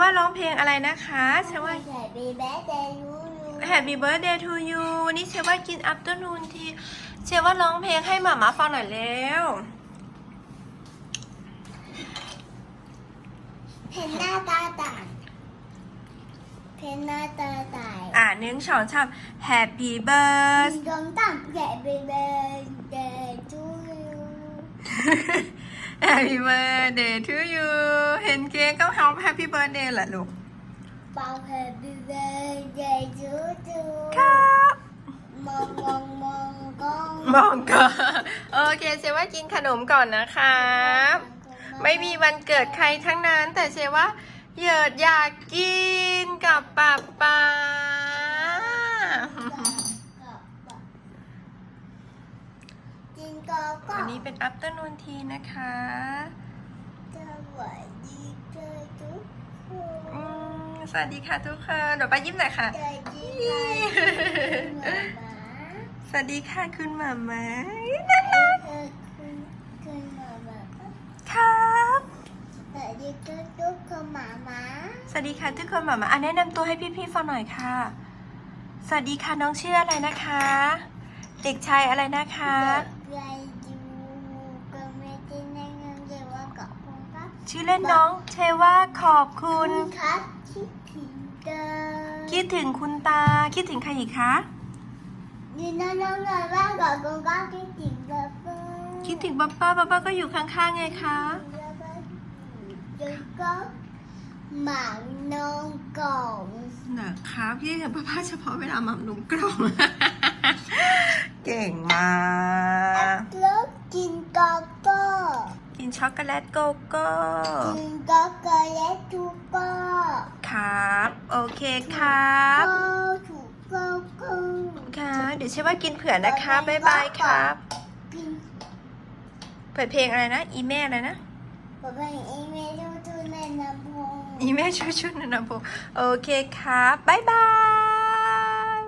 ว่าร้องเพลงอะไรนะคะเชว่าใส่บีแบ๊ดแต่ยูยู Happy birthday to you วันนี้เชว่ากิน afternoon tea เชว่าร้องเพลงให้หมามาฟังหน่อยแล้วเพนหน้าตาต่างเพนหน้าตาต่างอ่าหนึ่งสองสาม Happy มี birthday ดวงต่ำแก่บี Happy birthday to you เห็นเค้กก็ร้อง Happy birthday แหละลูกเป่าแฮปปี้เบิร์ดเดย์ยูยูครับ มองมองมองกล้องมองก่อนโอเคเชว่ากินขนมก่อนนะครับ ไม่มีวันเกิดใครทั้งนั้น แต่เชว่าเหยิดอยากกินกับป๊าป๊า จินก็ก็วันนี้เป็น afternoon tea นะคะสวัสดีเธอทุกคอืนมสวัสดีค่ะทุกคนเดี๋ยวป้ายิ้มหน่อยค่ะ สวัสดีค่ะคุณหมาสวัสดีค่ะคุณหมามาเออคุณคุณหมามาครับสวัสดีทุกทุกคนหมามาสวัสดีค่ะทุกคนหมามาอะแนะนำตัวให้พี่ๆฟังหน่อยค่ะ สวัสดีค่ะน้องชื่ออะไรนะคะ เด็กชายอะไรนะคะเด็กชายยูก็ไม่ได้แนะนำเลยว่ากับคุณครับชื่อเล่นน้องเชว่าขอบคุคุณณครับคิดถึงเดิมคิดถึงคุณตา คิดถึงใครอีกคะนี่น้องน้องน้องว่ากับคุณครับคิดถึงเดิมคิดถึงป๊าป้าป๊าป้าก็อยู่ข้างๆไงคะแล้วก็หมาน้องกล่องนะคะพี่กับป้าป้าเฉพาะเวลาหมัมนุ่มกล่อง เก่งมากแล้วกินกอโก้กินช็อกโกแลตโกโก้กินกอโก้และทุกโก้ครับ โอเคครับโก้ถูกโก้โก้ค่ะ เดี๋ยวเชื่อว่ากินเผื่อนะคะบ๊ายบายครับกินเปิดเพลงอะไรนะ อีแม่อะไรนะบะหมี่อีเมลทูในน้ำพงอีแม่ช่วยชุดนันนะโบโอเคครับบ๊ายบาย